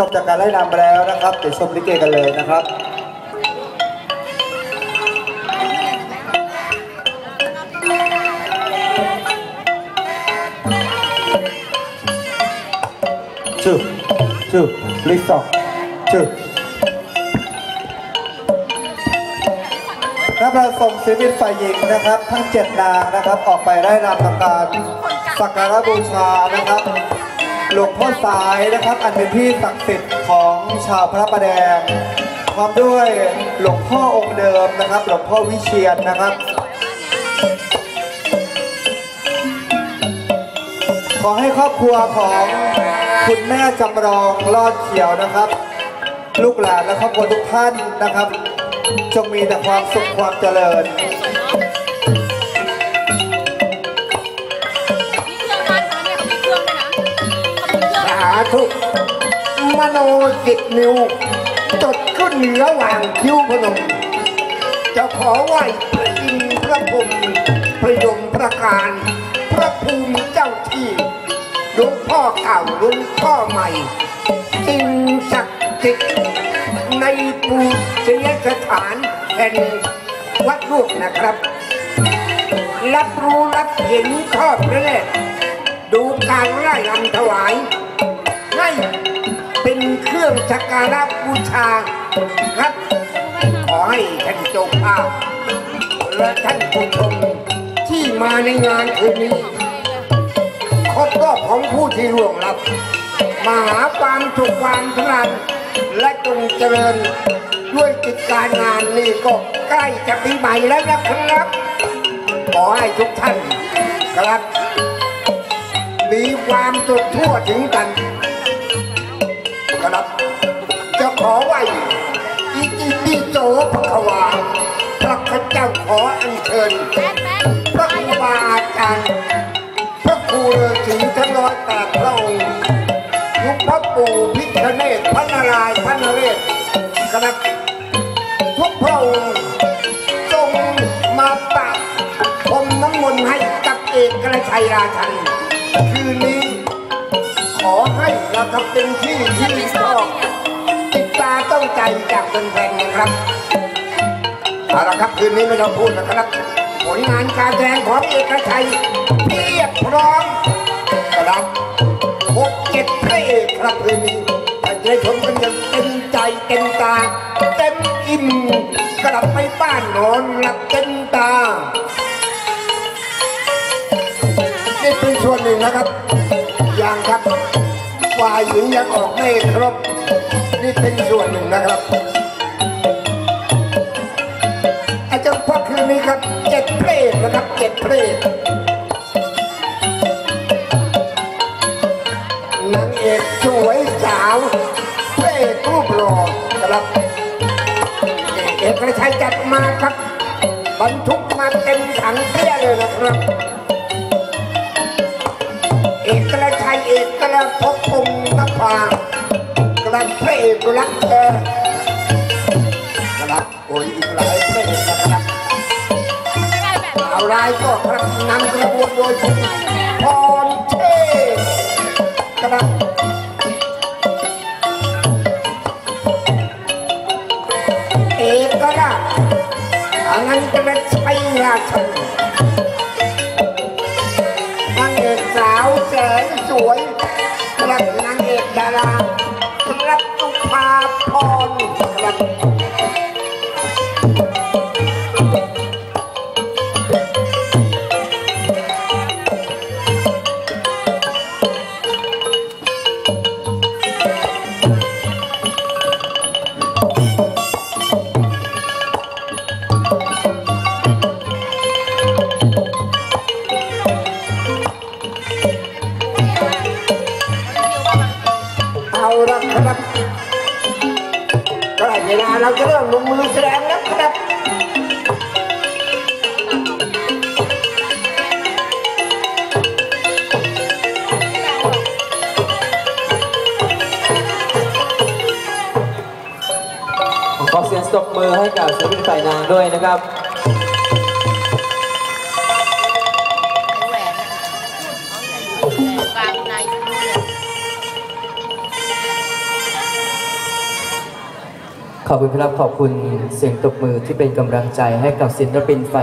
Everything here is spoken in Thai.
จบจากการไล่รำไปแล้วนะครับเดี๋ยวชมลิเกกันเลยนะครับชื่อชื่อลิซอกชื่อนักเราส่งศิลปินฝ่ายหญิงนะครับ ทั้งเจ็ดนางนะครับ ออกไปไล่รำทำการสักการะบูชานะครับ หลวงพ่อสายนะครับ อันเป็นที่ศักดิ์สิทธิ์ของชาวพระประแดงพร้อมด้วยหลวงพ่อองค์เดิมนะครับ หลวงพ่อวิเชียนนะครับ ขอให้ครอบครัวของคุณแม่จำลองรอดเขียวนะครับ ลูกหลานและครอบครัวทุกท่านนะครับ จงมีแต่ความสุขความเจริญ ธุมโนจิตนิ้วจดขึ้นเหนือหว่างคิ้วพนม จะขอไหว้พระอินทร์พระพรหมพระยมพระการ พระภูมิเจ้าที่หลวงพ่อเก่าหลวงพ่อใหม่สิ่งศักดิ์สิทธิ์ในปูชนียสถานแห่งวัดลูกนะครับ รับรู้รับเห็นครอบพระเนตรดูการไล่ลำถวาย เป็นเครื่องสักการะบูชาครับ ขอให้ท่านเจ้าภาพและท่านผู้ชมที่มาในงานคืนนี้ครบรอบของผู้ที่ร่วงลับมาหาความสุขความสำราญและจงเจริญด้วยกิจการงานนี่ก็ใกล้จะปีใหม่แล้วนะครับ ขอให้ทุกท่านครับ มีความสุขทั่วถึงกัน ครับ จะขอไหวอิติปิโสภควาพระพุทธเจ้าขออัญเชิญพระครูบาอาจารย์พระครูฤาษีทั้งร้อยแปดพระองค์ยุคพระปู่พิฆเนศพระนารายณ์พระนเรศครับทุกพระองค์จงมาปะพรมน้ำมนต์ให้กับเอกกระชัยราชันคืนนี้ อให้เราทำเป็นที่ที่ชอบติดตาต้องใจจากแฟนๆนะครับเอาละครับคืนนี้ไม่ต้องพูดนะครับผลงานการแสดงของเอกชัยเพียบพร้อมครับหกเจ็ดเพลงครับคืนนี้ท่านจะได้ชมกันอย่างเต็มใจเต็มตา เต็มอิ่มกลับไปบ้านนอนหลับเต็มตานี่เป็นส่วนหนึ่งนะครับ อยังครับ ฝ่ายหญิงยังออกไม่ครบ นี่เป็นส่วนหนึ่งนะครับ อาจารย์พ่อคืนนี้ครับเจ็ดเพลงนะครับเจ็ดเพลงนางเอกสวยสาวเพลงรูปหล่อครับเอกระชัยจัดมาครับ บรรทุกมาเต็มถังเตี้ยเลยนะครับ เอกละชัยเอกละพบากระพระเอกรักเธอนะครับโอ้ยอีกหลายเพลงนะครับไม่ได้แบบเอาลายก็ครับนำกระบวนโดยคุณพรเทพครับเอกราชอันนั้นจะเป็นชัยราชันนางเอกสาวแสนสวยครับนางเอกดารา เอาละครับก็ได้เวลาเราจะเริ่มลงมือแสดงแล้วครับขอเสียงตบมือให้กับศิลปินฝ่ายนางด้วยนะครับ ขอบคุณครับขอบคุณเสียงตบมือที่เป็นกำลังใจให้กับศิลปินไฟ